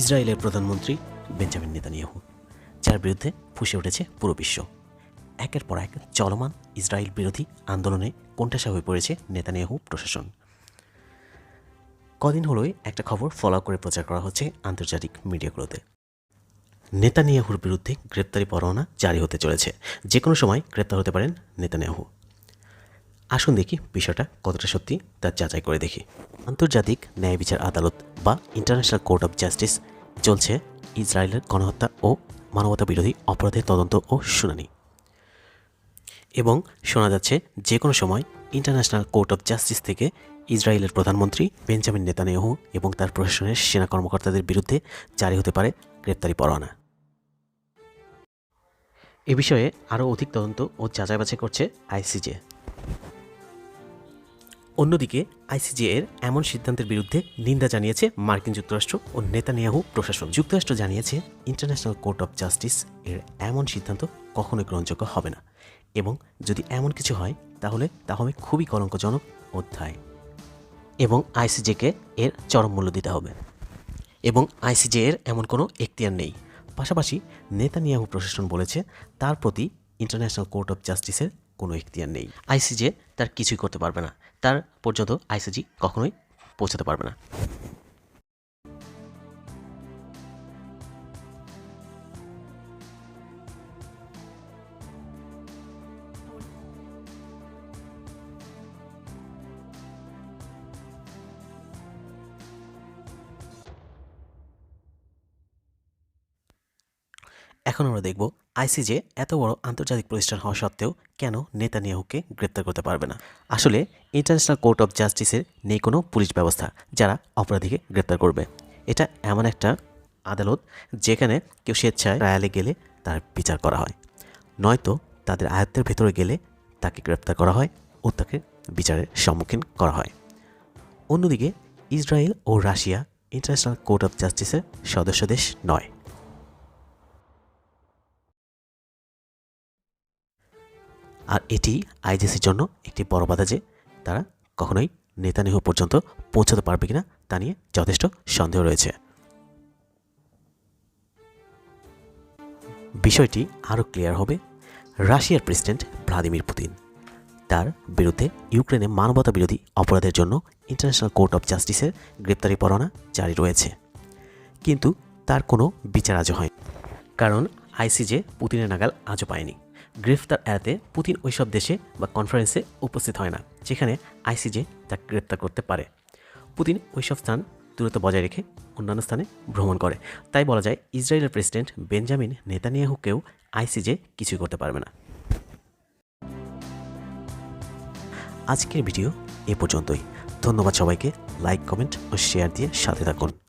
ইসরায়েলের প্রধানমন্ত্রী Benjamin Netanyahu, যার বিরুদ্ধে ফুসে উঠেছে পুরো বিশ্ব। একের পর এক চলমান ইসরায়েল বিরোধী আন্দোলনে কোণঠাসা হয়ে পড়েছে নেতানিয়াহু প্রশাসন। কদিন হলোই একটা খবর ফলো করে প্রচার করা হচ্ছে আন্তর্জাতিক মিডিয়াগুলোতে। নেতানিয়াহুর বিরুদ্ধে গ্রেপ্তারি পরোয়ানা জারি হতে চলেছে। যে কোনো সময় গ্রেপ্তার হতে পারেন নেতানিয়াহু। আসুন দেখি বিষয়টা কতটা সত্যি তা যাচাই করে দেখি। আন্তর্জাতিক ন্যায় বিচার আদালত বা ইন্টারন্যাশনাল কোর্ট অফ জাস্টিস চলছে ইসরায়েলের গণহত্যা ও মানবতা বিরোধী অপরাধের তদন্ত ও শুনানি। এবং শোনা যাচ্ছে যে কোনো সময় ইন্টারন্যাশনাল কোর্ট অফ জাস্টিস থেকে ইসরায়েলের প্রধানমন্ত্রী বেঞ্জামিন নেতানিয়াহু এবং তার প্রশাসনের সেনা কর্মকর্তাদের বিরুদ্ধে জারি হতে পারে গ্রেপ্তারি পরোয়ানা। এ বিষয়ে আরও অধিক তদন্ত ও যাচাই বাছাই করছে আইসিজে। অন্যদিকে আইসিজে এর এমন সিদ্ধান্তের বিরুদ্ধে নিন্দা জানিয়েছে মার্কিন যুক্তরাষ্ট্র ও নেতানিয়াহু প্রশাসন। যুক্তরাষ্ট্র জানিয়েছে, ইন্টারন্যাশনাল কোর্ট অফ জাস্টিস এর এমন সিদ্ধান্ত কখনোই গ্রহণযোগ্য হবে না। এবং যদি এমন কিছু হয়, তাহলে তা হবে খুবই কলঙ্কজনক অধ্যায়। এবং আইসিজেকে এর চরম মূল্য দিতে হবে। এবং আইসিজে এর এমন কোনো এখতিয়ার নেই। পাশাপাশি নেতানিয়াহু প্রশাসন বলেছে, তার প্রতি ইন্টারন্যাশনাল কোর্ট অফ জাস্টিসের কোনো ইখতিয়ার নেই। আইসিজে তার কিছুই করতে পারবে না। তার পর্যন্ত আইসিজি কখনোই পৌঁছাতে পারবে না। এখন আমরা দেখব আইসিজে এত বড় আন্তর্জাতিক প্রতিষ্ঠান হওয়া সত্ত্বেও কেন নেতানিয়াহুকে গ্রেপ্তার করতে পারবে না। আসলে ইন্টারন্যাশনাল কোর্ট অফ জাস্টিসের নেই কোনো পুলিশ ব্যবস্থা যারা অপরাধীকে গ্রেপ্তার করবে। এটা এমন একটা আদালত যেখানে কেউ স্বেচ্ছায় ট্রায়ালে গেলে তার বিচার করা হয়। নয়তো তাদের আয়ত্তের ভেতরে গেলে তাকে গ্রেপ্তার করা হয় ও তাকে বিচারের সম্মুখীন করা হয়। অন্যদিকে ইসরায়েল ও রাশিয়া ইন্টারন্যাশনাল কোর্ট অফ জাস্টিসের সদস্য দেশ নয়। আর এটি আইজিসির জন্য একটি বড় বাধা যে তারা কখনোই নেতানিয়াহু পর্যন্ত পৌঁছাতে পারবে কিনা তা নিয়ে যথেষ্ট সন্দেহ রয়েছে। বিষয়টি আরও ক্লিয়ার হবে রাশিয়ার প্রেসিডেন্ট ভ্লাদিমির পুতিন। তার বিরুদ্ধে ইউক্রেনে মানবতা বিরোধী অপরাধের জন্য ইন্টারন্যাশনাল কোর্ট অফ জাস্টিসের গ্রেপ্তারি পরোয়ানা জারি রয়েছে। কিন্তু তার কোনো বিচার আজও হয়নি। কারণ আইসিজে পুতিনের নাগাল আজও পায়নি। গ্রেফতার এড়াতে পুতিন ওইসব দেশে বা কনফারেন্সে উপস্থিত হয় না, যেখানে আইসিজে তাকে গ্রেপ্তার করতে পারে। পুতিন ওইসব স্থান দূরত্ব বজায় রেখে অন্যান্য স্থানে ভ্রমণ করে। তাই বলা যায়, ইসরায়েলের প্রেসিডেন্ট বেঞ্জামিন নেতানিয়াহুকেও আইসিজে কিছুই করতে পারবে না। আজকের ভিডিও এ পর্যন্তই। ধন্যবাদ সবাইকে। লাইক, কমেন্ট ও শেয়ার দিয়ে সাথে থাকুন।